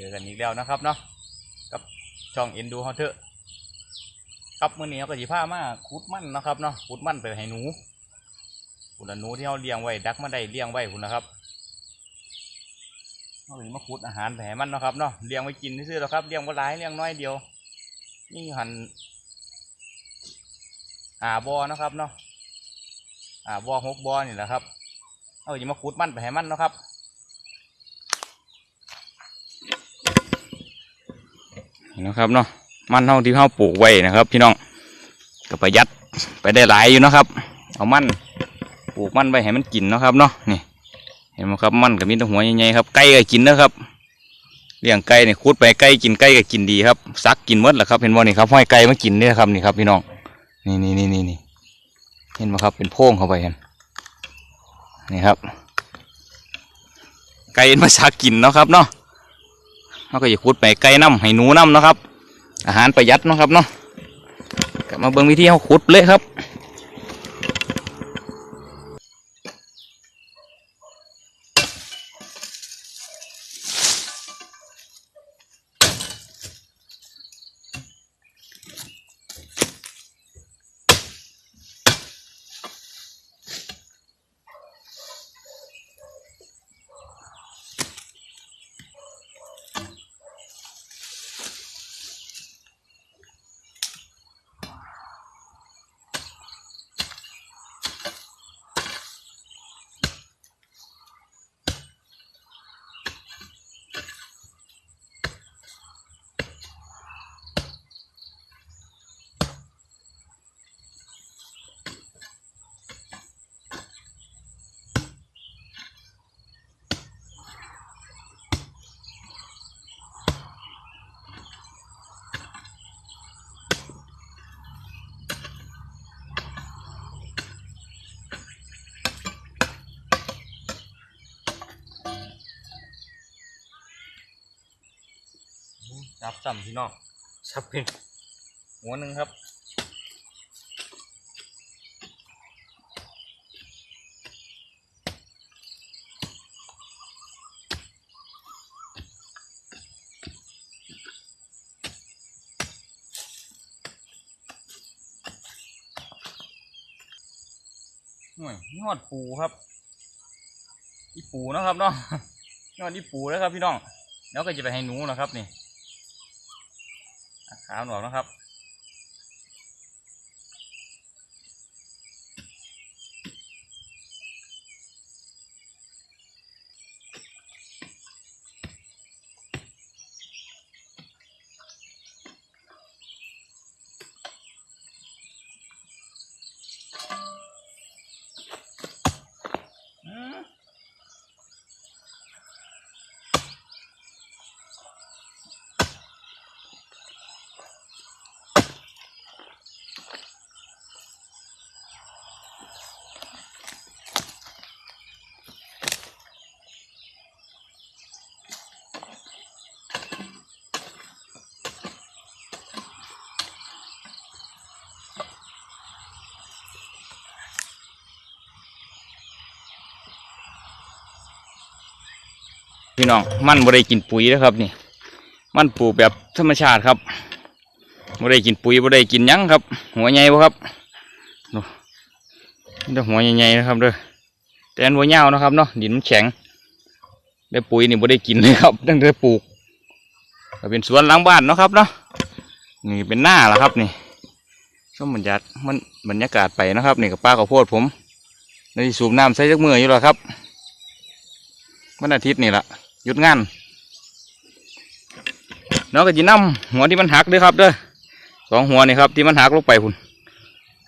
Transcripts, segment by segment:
ดีครับเจอกันอีกแล้วนะครับเนาะกับช่องเอ็นดูเฮาเถอะครับมื้อนี้เราก็สิพามาขุดมั่นนะครับเนาะขุดมั่นไปให้หนูคุณหนูที่เราเลี้ยงไว้ดักมาได้เลี้ยงไว้คุณนะครับเราก็สิมาขุดอาหารไปให้มันนะครับเนาะเลี้ยงไว้กินซื่อๆหรอกครับเลี้ยงบ่หลายเลี้ยงน้อยเดียว นี่หันหาบอนะครับเนาะหาบอหกบอนี่แหละครับเอาอย่ามาขุดมั่นไปให้มันนะครับ นะครับเนาะมันเท่าที่เท่าปลูกไว้นะครับ พี่น้องก็ประหยัดไปได้หลายอยู่นะครับ เอามันปลูกมันไว้ให้มันกินเนาะครับเนาะนี่เห็นไหมครับมันก็มีตัวหัวใหญ่ๆครับไก่ก็กินนะครับเลี้ยงไก่เนี่ยคูดไปไก่กินไก่ก็กินดีครับซักกินมดแหละครับเห็นบ่นี่ครับห้อยไก่มากินนี่ครับนี่ครับพี่น้องนี่นี่นี่นี่นี่เห็นไหมครับเป็นโพรงเข้าไปเห็นนี่ครับ ไก่มาซักกินเนาะครับเนาะ เราก็จะขุดไปไก่น้ำให้หนูน้ำนะครับ อาหารประหยัดนะครับเนาะกลับมาเบิ่งวิธีเขาขุดเลยครับ ซ้ำพี่น้องซับเป็นหัวหนึ่งครับหน่วยยอดปูครับอีปูนะครับเนาะยอดอีปูแล้วครับพี่น้อง แล้วก็จะไปให้หนูนะครับนี่ อะขาหนวกนะครับ พี่น้องมันบ่ได้กินปุ๋ยนะครับนี่ มันปลูกแบบธรรมชาติครับบ่ได้กินปุ๋ยบ่ได้กินยังครับ หัวใหญ่บ่ครับดูนี่ต่หัวใหญ่ๆนะครับเด้อแต่นหัวเหี่ยวนะครับเนาะดินมันแข็งได้ปุ๋ยนี่บ่ได้กินเลยครับตั้งแต่ปลูกก็เป็นสวนหลังบ้านเนาะครับเนาะนี่เป็นหน้าละครับนี่ชมบรรยากาศมันบรรยากาศไปนะครับนี่กับป้าข้าวโพดผมในสูบน้ำใส่จักมืออยู่แล้วครับวันอาทิตย์นี่แหละ หยุดงานน้องก็จีนำหัวที่มันหักด้วยครับเด้อสองหัวนี่ครับที่มันหักลงไปพุ่น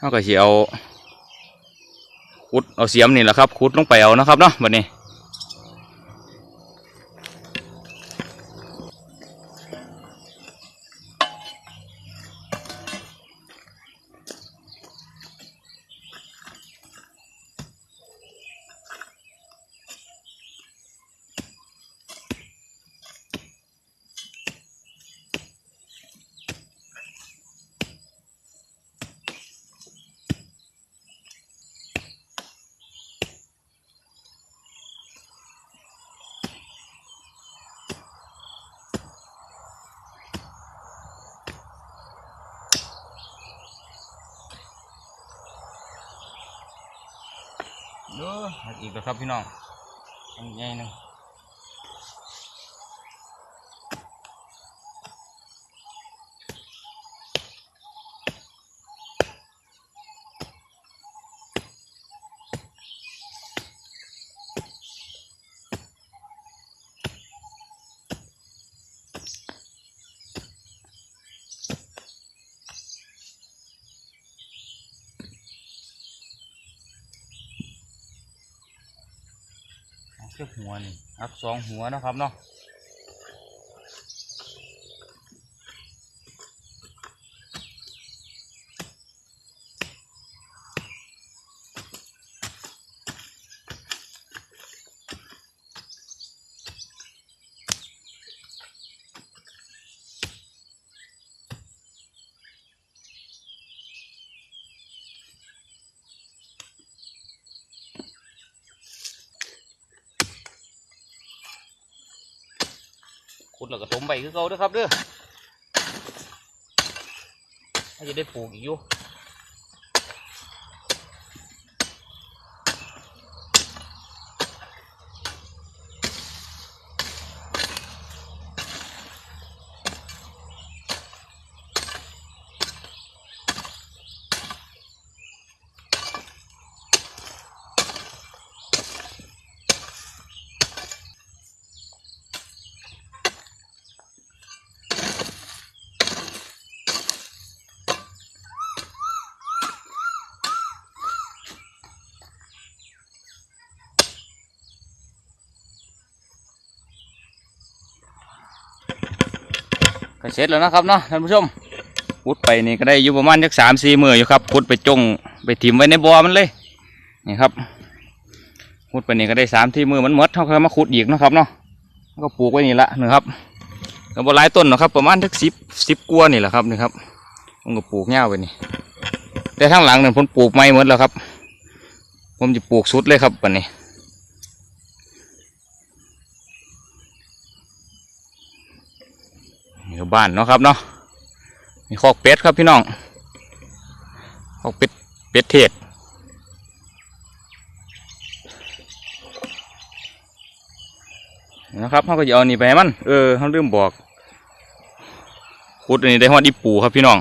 น้องก็จะเอาขุดเอาเสียมนี่แหละครับขุดลงไปเอานะครับเนาะบัดนี้ เออหักอีกแล้วครับพี่น้องอันใหญ่หนึ่ง เชือกหัวนี่หักสองหัวนะครับเนาะ ขุดแล้วก็ถมไปคือเก่าด้วยครับเด้อจะได้ปลูกอีกอยู่ เสร็จแล้วนะครับเนาะท่านผู้ชมขุดไปนี่ก็ได้อยู่ประมาณสักสามสี่มืออยู่ครับขุดไปจงไปถิ่มไว้ในบ่อมันเลยนี่ครับขุดไปนี่ก็ได้สามที่มือมันหมดเท่ากับมาขุดอีกนะครับเนาะก็ปลูกไว้นี่ละนะครับก็บ่หลายต้นนะครับ ประมาณสักสิบสิบกัวนี่แหละครับนี่ครับผมก็ปลูกเงาไปนี่ แต่ทางหลังเนี่ยผมปลูกไม้หมดแล้วครับ ผมจะปลูกสุดเลยครับวันนี้ นี่ก็บ้านเนาะครับเนาะมีคอกเป็ดครับพี่น้องคอกเป็ดเป็ดเทศนะครับเขาก็จะเอานี่ไปให้มัน เออเขาลืมบอกขุดอันนี้ได้หอดอีปูครับพี่น้อง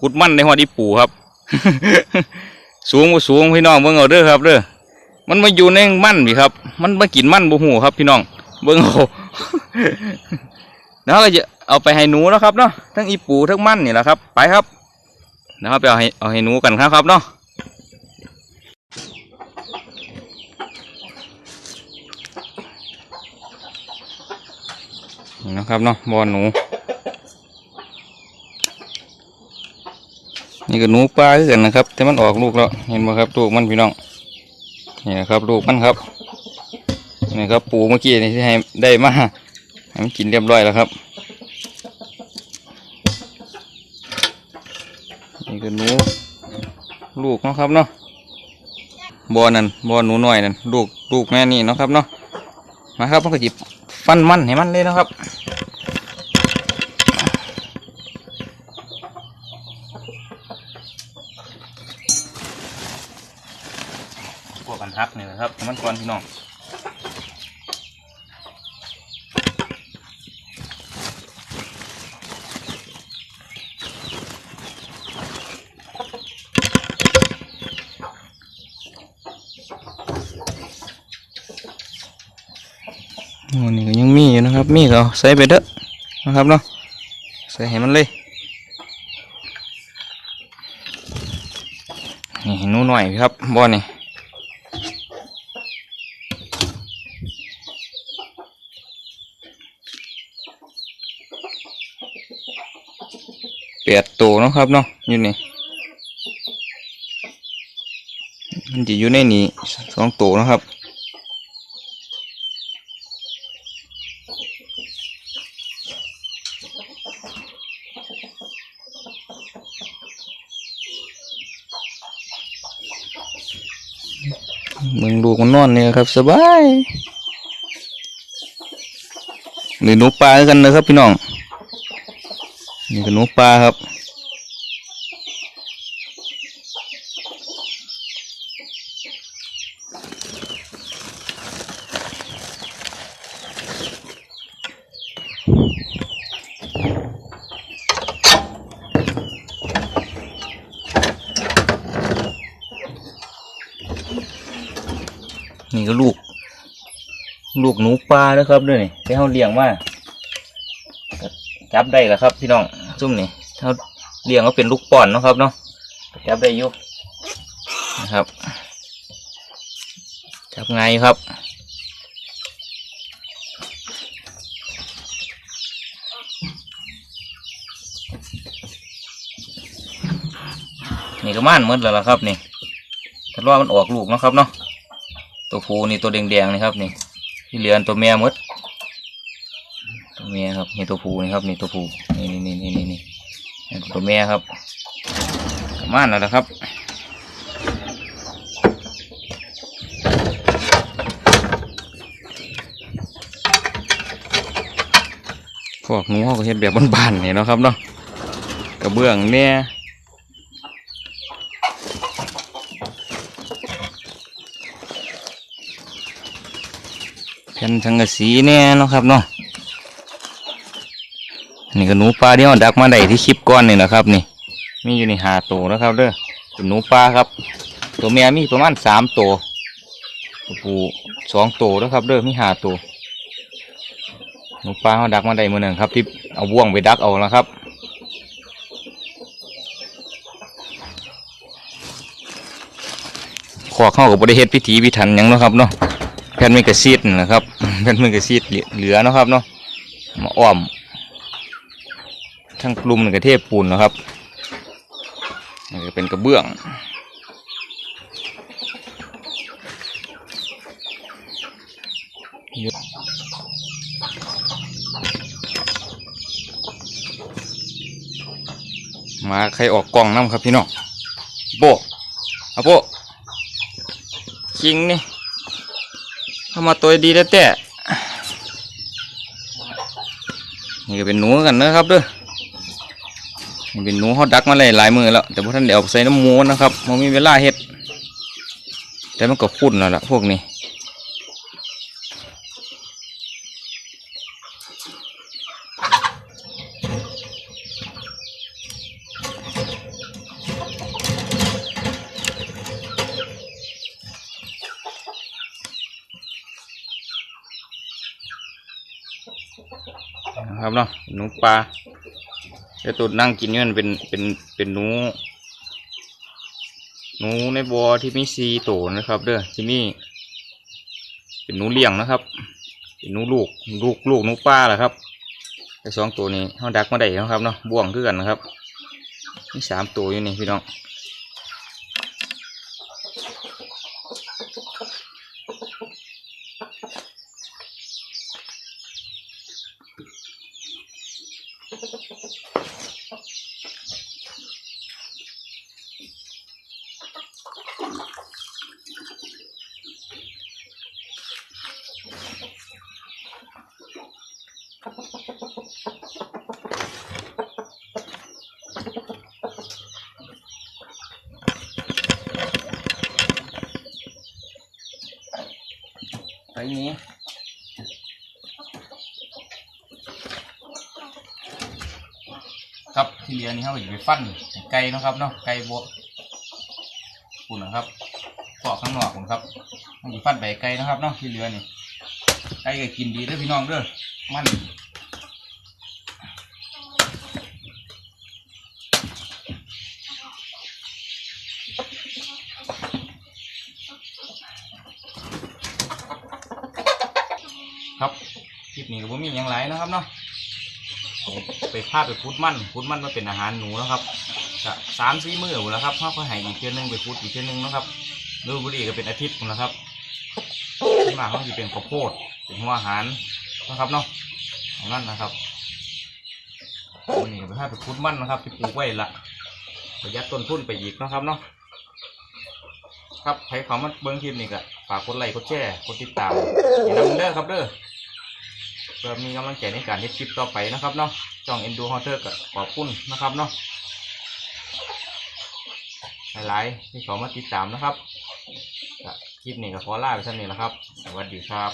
ขุดมันได้หอดอีปูครับ สูงบ่สูงพี่น้องเบิ่งเอาเด้อครับเด้อมันมาอยู่ในมันพี่ครับ มันมากินมันบ่หูครับพี่น้อง เบิ้งเอา แล้วก็จะเอาไปให้หนูแล้วครับเนาะทั้งอีปูทั้งมันนี่แหละครับ ไปครับนะครับไปเอาให้เอาให้หนูกันครับครับเนาะนะครับเนาะบอลหนู นี่ก็หนูปลาคือกันนะครับ แต่มันออกลูกแล้วเห็นไหมครับลูกมันพี่น้องนี่นะครับลูกมันครับ นี่ครับปูเมื่อกี้นี่ที่ให้ได้มาให้มันกินเรียบร้อยแล้วครับ นี่ก็หนูลูกเนาะครับเนาะบอนั่นบอหนูหน้อยนั่นลูกลูกแม่นี่เนาะครับเนาะมาครับมันก็จิบฟันมันให้มันเลยนะครับพวกกันฮักนี่แหละครับให้มันก่อนพี่น้อง วันนี้ก็ยังมีอยู่นะครับ มีก็เอาใส่ไปเด้อนะครับเนาะใส่ให้มันเลยนี่หนูหน่อยครับบ่อนี่แปดตัวเนาะครับเนาะอยู่นี่มันจะอยู่ในนี้สองตัวนะครับ ลูกมันนอนเนี่ยครับ สบายนี่หนูปลากันนะครับ พี่น้อง นี่ก็หนูปลาครับ นี่ก็ลูก ลูกหนูปลาแล้วครับด้วยนี่ที่เขาเลี้ยงมาจับได้แล้วครับ พี่น้องซุ่มนี่เขาเลี้ยงก็เป็นลูกป่อนนะครับเนาะจับได้ยู่นะครับ จับไงครับนี่ก็ม่านหมดแล้วล่ะครับนี่ถ้าว่ามันออกลูกนะครับเนาะ ตัวผูนี่ตัวแดงๆนี่ครับนี่ที่เหลือตัวแม่หมดตัวแม่ครับนี่ตัวผูนี่ครับนี่ตัวผูนี่นี่นี่นี่นี่นี่ตัวแม่ครับม่านแล้วล่ะครับพวกหนูเขาก็เฮ็ดแบบบ้านๆนี่เนาะครับเนาะกระเบื้องเนี่ย แผ่นสังกะสีเนี่ยนะครับเนาะนี่ก็หนูปลาที่เราดักมาได้ที่คลิปก้อนนี่นะครับ นี่ มีอยู่ในหาตัวนะครับเด้อเป็นหนูปลาครับ ตัวเมียมีประมาณสามตัวตัวปูสองตัวนะครับเด้อมีหาตัวหนูปลาเขาดักมาได้มือหนึ่งครับ ที่เอาบ่วงไปดักเอาแล้วครับขอกเข้ากับบริเฮ็ดพิธีพิถันยังเนาะครับเนาะ แผ่นไม้กระซีดนะครับแผ่นไม้กระซีดเหลือนะครับเนาะมาอ้อม ทั้งกลุ่มนี่กระเทพปูนนะครับนี่ก็เป็นกระเบื้องมาใครออกกล้องน้ำครับพี่น้องโบอะโบคิงนี่ เข้ามาตัวดีแล้วแต่นี่ก็เป็นหนูกันนะครับเด้อนี่เป็นหนูเขาดักมาหลายหลายมือแล้ว แต่พวกท่านเดี๋ยวใส่น้ำมูนนะครับมันมีเวลาเฮ็ด แต่มันก็คุ้นแล้วล่ะพวกนี้ นะครับเนาะ หนูปลาไอ้ตัวนั่งกินนี่มันเป็นเป็นเป็นหนูหนูในบ่อที่มีซีโตนะครับ เด้อที่นี่เป็นหนูเลี้ยงนะครับ เป็นหนูลูกลูกลูกหนูปลาแหละครับไอ้สองตัวนี้เขาดักมาได้นะครับเนาะบ่วงคือกันนะครับมีสามตัวอยู่นี่พี่น้อง นี้ครับที่เหลือนี่เขาก็จะไปฟันไก่นะครับเนาะไก่โบปุ่นนะครับเกาะข้างนอกผมครับมันจะฟันไปไก่นะครับเนาะที่เหลือนี่ไก่ก็กินดีเด้อพี่น้องเด้อมันครับคลิปนี้ก็บ่มีอย่างไร นะครับเนาะไปพาไปพุดมันพุดมันมาเป็นอาหารหนูนะครับสามสี่มื้อแล้วครับเขาก็ให้อีกเทื่อนึงไปพุดอีกเทื่อนึงนะครับดูบุรีก็เป็นอาทิตย์หมดแล้วครับที่มาเขาจะเป็นข้าวโพดเป็นหัวอาหารนะครับเนาะของนั่นนะครับวันนี้ไปพาไปพุดมันนะครับที่ปลูกไว้ละประหยัดต้นทุนไปอีกนะครับเนาะครับใครเขามาเบิ้งคลิปนี้ก็ฝากกดไลค์กดแชร์กดติดตามอย่าลืมเด้อครับเด้อ เพื่อมีกำลังใจในการเฮ็ดคลิปต่อไปนะครับเนาะจ่องเอ็นดูฮอเตอร์ก็ขอบคุณนะครับเนาะหลายๆที่ขอมาติดตามนะครับคลิปนี้ก็ขอลาไปท่านนี้นะครับ สวัสดีครับ